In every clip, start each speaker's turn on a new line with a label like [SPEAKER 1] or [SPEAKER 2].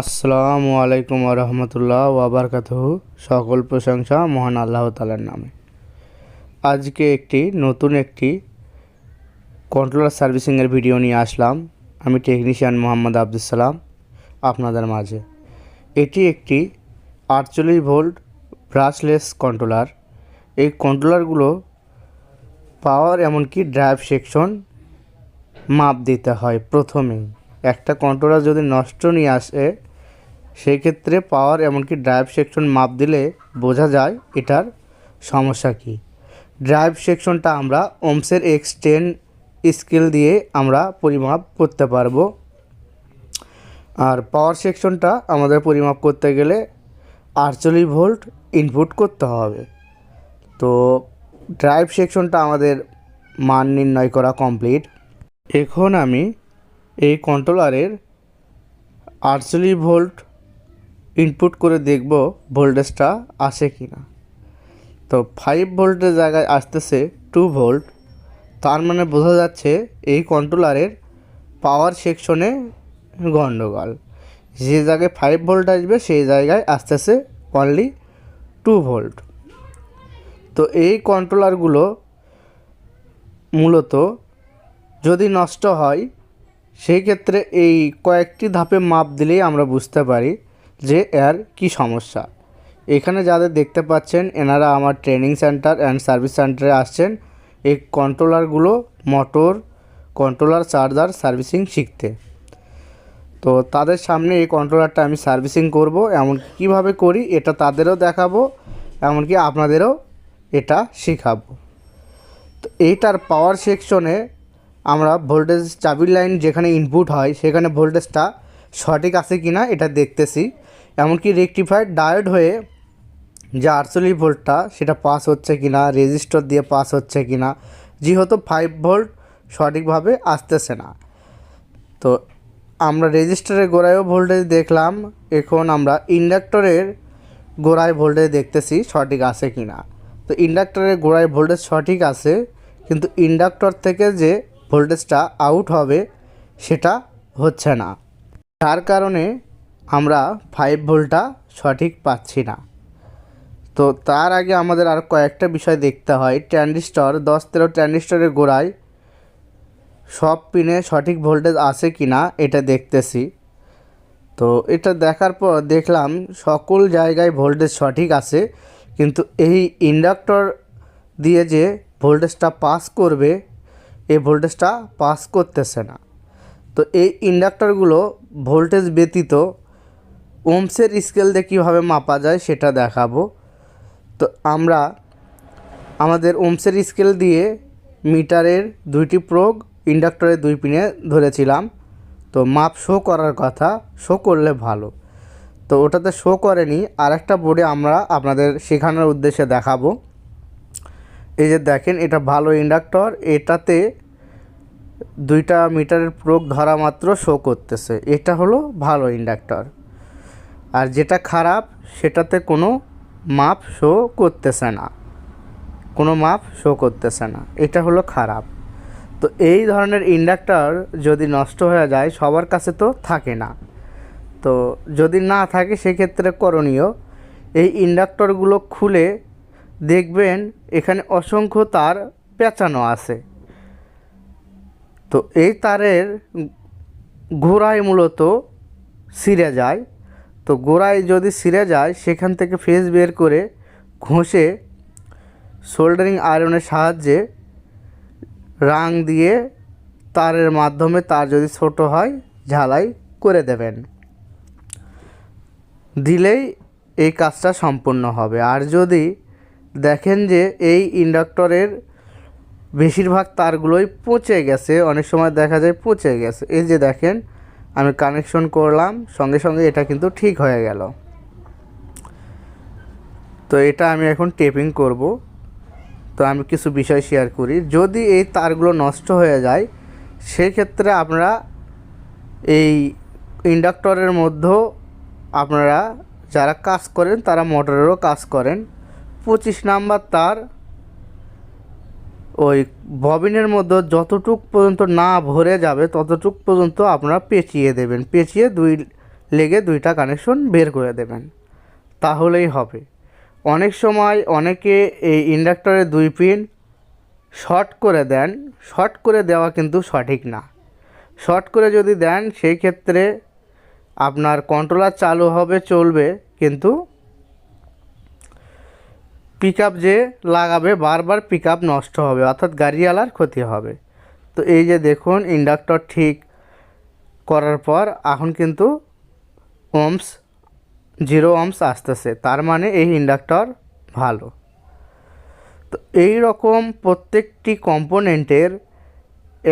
[SPEAKER 1] আসসালামু আলাইকুম রহমতুল্লাহ ওয়াবারকাত সকল প্রশংসা মহান আল্লাহ তালার নামে। আজকে একটি নতুন একটি কন্ট্রোলার সার্ভিসিংয়ের ভিডিও নিয়ে আসলাম। আমি টেকনিশিয়ান মোহাম্মদ আব্দুল সালাম আপনাদের মাঝে। এটি একটি আটচল্লিশ ভোল্ট ব্রাশলেস কন্ট্রোলার এই কন্ট্রোলারগুলো পাওয়ার এমনকি ড্রাইভ সেকশন মাপ দিতে হয় প্রথমেই। একটা কন্ট্রোলার যদি নষ্ট নিয়ে আসে সেই ক্ষেত্রে পাওয়ার এমনকি ড্রাইভ সেকশন মাপ দিলে বোঝা যায় এটার সমস্যা কী। ড্রাইভ সেকশনটা আমরা ওমসের এক্স টেন স্কেল দিয়ে আমরা পরিমাপ করতে পারব। আর পাওয়ার সেকশনটা আমাদের পরিমাপ করতে গেলে আটচল্লিশ ভোল্ট ইনপুট করতে হবে। তো ড্রাইভ সেকশনটা আমাদের মান নির্ণয় করা কমপ্লিট এখন আমি এই কন্ট্রোলারের আটচল্লিশ ভোল্ট ইনপুট করে দেখব ভোল্টেজটা আসে কি না তো ফাইভ ভোল্টের জায়গায় আসতেছে টু ভোল্ট তার মানে বোঝা যাচ্ছে এই কন্ট্রোলারের পাওয়ার সেকশনে গণ্ডগোল যে জায়গায় ফাইভ ভোল্ট আসবে, সেই জায়গায় আসতেছে অনলি টু ভোল্ট তো এই কন্ট্রোলারগুলো মূলত যদি নষ্ট হয়, সেই ক্ষেত্রে এই কয়েকটি ধাপে মাপ দিলেই আমরা বুঝতে পারি যে এর কি সমস্যা। এখানে যাদের দেখতে পাচ্ছেন, এনারা আমার ট্রেনিং সেন্টার অ্যান্ড সার্ভিস সেন্টারে আসছেন। এই কন্ট্রোলারগুলো মোটর কন্ট্রোলার চার্জার সার্ভিসিং শিখতে। তো তাদের সামনে এই কন্ট্রোলারটা আমি সার্ভিসিং করব, এমন কীভাবে করি এটা তাদেরও দেখাবো, এমনকি আপনাদেরও এটা শেখাবো। তো এইটার পাওয়ার সেকশনে আমরা ভোল্টেজ চাবির লাইন যেখানে ইনপুট হয়, সেখানে ভোল্টেজটা সঠিক আছে কি না এটা দেখতেছি। এমনকি রেকটিফাইড ডায়োড হয়ে যে আটচল্লিশ ভোল্টটা সেটা পাস হচ্ছে কি না রেজিস্টার দিয়ে পাস হচ্ছে কি না যেহেতু ফাইভ ভোল্ট সঠিকভাবে আসতেছে না। তো আমরা রেজিস্টারের গোড়ায়ও ভোল্টেজ দেখলাম, এখন আমরা ইন্ডাক্টরের গোড়ায় ভোল্টেজ দেখতেছি সঠিক আছে কি না তো ইন্ডাক্টরের গোড়ায় ভোল্টেজ সঠিক আছে, কিন্তু ইন্ডাক্টর থেকে যে ভোল্টেজটা আউট হবে সেটা হচ্ছে না। যার কারণে আমরা ফাইভ ভোল্টটা সঠিক পাচ্ছি না। তো তার আগে আমাদের আর কয়েকটা বিষয় দেখতে হয়। ট্রানজিস্টর, দশ তেরো ট্রানজিস্টরের গোড়ায় সব পিনে সঠিক ভোল্টেজ আছে কি না এটা দেখতেছি। তো এটা দেখার পর দেখলাম সকল জায়গায় ভোল্টেজ সঠিক আছে, কিন্তু এই ইন্ডাক্টর দিয়ে যে ভোল্টেজটা পাস করবে, এই ভোল্টেজটা পাস করতেছে না। তো এই ইন্ডাক্টরগুলো ভোল্টেজ ব্যতীত ওমসের স্কেল দিয়ে কীভাবে মাপা যায় সেটা দেখাবো। তো আমরা আমাদের ওমসের স্কেল দিয়ে মিটারের দুইটি প্রোগ ইন্ডাক্টরের দুই পিনে ধরেছিলাম। তো মাপ শো করার কথা শো করলে ভালো। তো ওটাতে শো করেনি, আরেকটা বোর্ডে আমরা আপনাদের শেখানোর উদ্দেশ্যে দেখাবো। এই যে দেখেন, এটা ভালো ইন্ডাক্টর, এটাতে দুইটা মিটারের প্রোগ ধরা মাত্র শো করতেছে। এটা হলো ভালো ইন্ডাক্টর। আর যেটা খারাপ, সেটাতে কোনো মাপ শো করতেছে না। কোনো মাপ শো করতেছে না। এটা হলো খারাপ। তো এই ধরনের ইন্ডাক্টর যদি নষ্ট হয়ে যায়, সবার কাছে তো থাকে না। তো যদি না থাকে, সেক্ষেত্রে করণীয়, এই ইন্ডাক্টরগুলো খুলে দেখবেন, এখানে অসংখ্য তার পেঁচানো আছে। তো এই তারের ঘোড়ায় মূলত ছিঁড়ে যায়। তো গোড়ায় যদি ছিঁড়ে যায়, সেখান থেকে ফেস বের করে ঘষে সোল্ডারিং আয়রনের সাহায্যে রাং দিয়ে তারের মাধ্যমে তার যদি ছোট হয়, ঝালাই করে দেবেন। দিলেই এই কাজটা সম্পূর্ণ হবে। আর যদি দেখেন যে এই ইন্ডাক্টরের বেশিরভাগ তারগুলোই পচে গেছে, অনেক সময় দেখা যায় পচে গেছে। এই যে দেখেন আমি কানেকশন করলাম, সঙ্গে সঙ্গে এটা কিন্তু ঠিক হয়ে গেল। তো এটা আমি এখন টেপিং করব। তো আমি কিছু বিষয় শেয়ার করি। যদি এই তারগুলো নষ্ট হয়ে যায়, সেক্ষেত্রে আপনারা এই ইন্ডাক্টরের মধ্যেও আপনারা যারা কাজ করেন, তারা মোটরেরও কাজ করেন। পঁচিশ নাম্বার তার ওই ববিনের মধ্যে যতটুক পর্যন্ত না ভরে যাবে, ততটুক পর্যন্ত আপনারা পেঁচিয়ে দেবেন। পেঁচিয়ে দুই লেগে দুইটা কানেকশন বের করে দেবেন। তাহলেই হবে। অনেক সময় অনেকে এই ইন্ডাক্টরের দুই পিন শর্ট করে দেন। শর্ট করে দেওয়া কিন্তু সঠিক না। শর্ট করে যদি দেন, সেই ক্ষেত্রে আপনার কন্ট্রোলার চালু হবে, চলবে, কিন্তু পিক যে লাগাবে, বারবার পিক নষ্ট হবে, অর্থাৎ গাড়িওয়ালার ক্ষতি হবে। তো এই যে দেখুন, ইন্ডাক্টর ঠিক করার পর এখন কিন্তু ওমস জিরো ওমস আসতেছে। তার মানে এই ইন্ডাক্টর ভালো। তো এই রকম প্রত্যেকটি কম্পোনেন্টের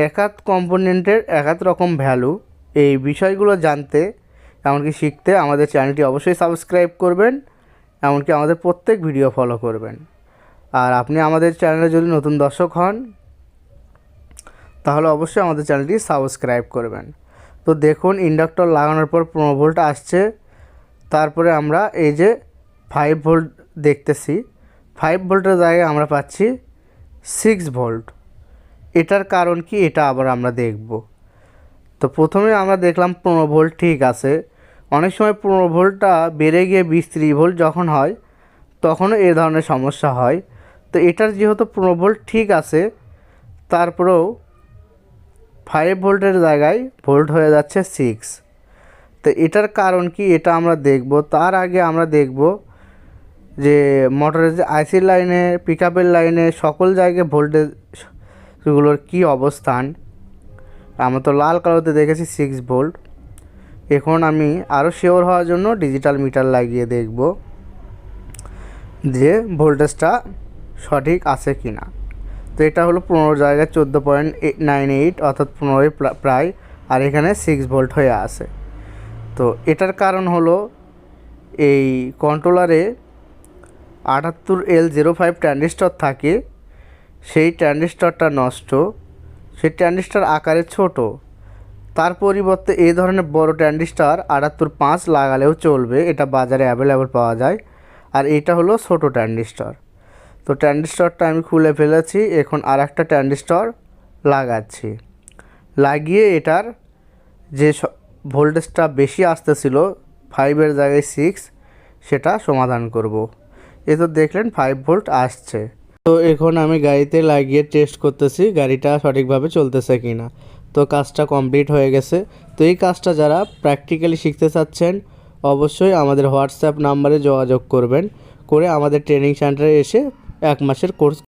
[SPEAKER 1] একাত কম্পোনেন্টের একাত রকম ভ্যালু এই বিষয়গুলো জানতে, এমনকি শিখতে আমাদের চ্যানেলটি অবশ্যই সাবস্ক্রাইব করবেন। এমনকি আমাদের প্রত্যেক ভিডিও ফলো করবেন। আর আপনি আমাদের চ্যানেলে যদি নতুন দর্শক হন, তাহলে অবশ্যই আমাদের চ্যানেলটি সাবস্ক্রাইব করবেন। তো দেখুন ইন্ডাক্টর লাগানোর পর পনেরো ভোল্ট আসছে। তারপরে আমরা এই যে ফাইভ ভোল্ট দেখতেছি। ফাইভ ভোল্টের জায়গায় আমরা পাচ্ছি সিক্স ভোল্ট এটার কারণ কি? এটা আবার আমরা দেখব। তো প্রথমে আমরা দেখলাম পনেরো ভোল্ট ঠিক আছে। অনেক সময় পনেরো ভোল্টটা বেড়ে গিয়ে বিশ ত্রিশ ভোল্ট যখন হয়, তখনও এ ধরনের সমস্যা হয়। তো এটার যেহেতু পনেরো ভোল্ট ঠিক আছে, তারপরেও ফাইভ ভোল্টের জায়গায় ভোল্ট হয়ে যাচ্ছে সিক্স তো এটার কারণ কি এটা আমরা দেখব। তার আগে আমরা দেখব যে মোটরের যে আইসি লাইনে পিক লাইনে সকল জায়গায় ভোল্টেজ সেগুলোর কী অবস্থান। আমরা তো লাল কালোতে দেখেছি সিক্স ভোল্ট। এখন আমি আরও শিওর হওয়ার জন্য ডিজিটাল মিটার লাগিয়ে দেখব যে ভোল্টেজটা সঠিক আছে কি না তো এটা হলো পনেরো জায়গায় চোদ্দ পয়েন্ট নাইন এইট অর্থাৎ পনেরোই প্রায়, আর এখানে সিক্স ভোল্ট হয়ে আছে। তো এটার কারণ হলো এই কন্ট্রোলারে আটাত্তর এল জিরো ফাইভ ট্রানজিস্টর থাকে, সেই ট্রানজিস্টরটা নষ্ট, সেই ট্রানজিস্টর আকারে ছোট তার পরিবর্তে এই ধরনের বড় ট্রানজিস্টর আটাত্তর পাঁচ লাগালেও চলবে, এটা বাজারে অ্যাভেলেবল পাওয়া যায়। আর এটা হলো ছোট ট্রানজিস্টর তো ট্রানজিস্টরটা আমি খুলে ফেলেছি, এখন আর একটা ট্রানজিস্টর লাগাচ্ছি। লাগিয়ে এটার যে ভোল্টেজটা বেশি আসতেছিল ফাইভের জায়গায় সিক্স সেটা সমাধান করব। এ তো দেখলেন ফাইভ ভোল্ট আসছে। তো এখন আমি গাড়িতে লাগিয়ে টেস্ট করতেছি, গাড়িটা সঠিকভাবে চলতেছে কি না তো কাজটা কমপ্লিট হয়ে গেছে। তো এই কাজটা যারা প্র্যাকটিক্যালি শিখতে চাচ্ছেন, অবশ্যই আমাদের হোয়াটসঅ্যাপ নাম্বারে যোগাযোগ করবেন। করে আমাদের ট্রেনিং সেন্টারে এসে এক মাসের কোর্স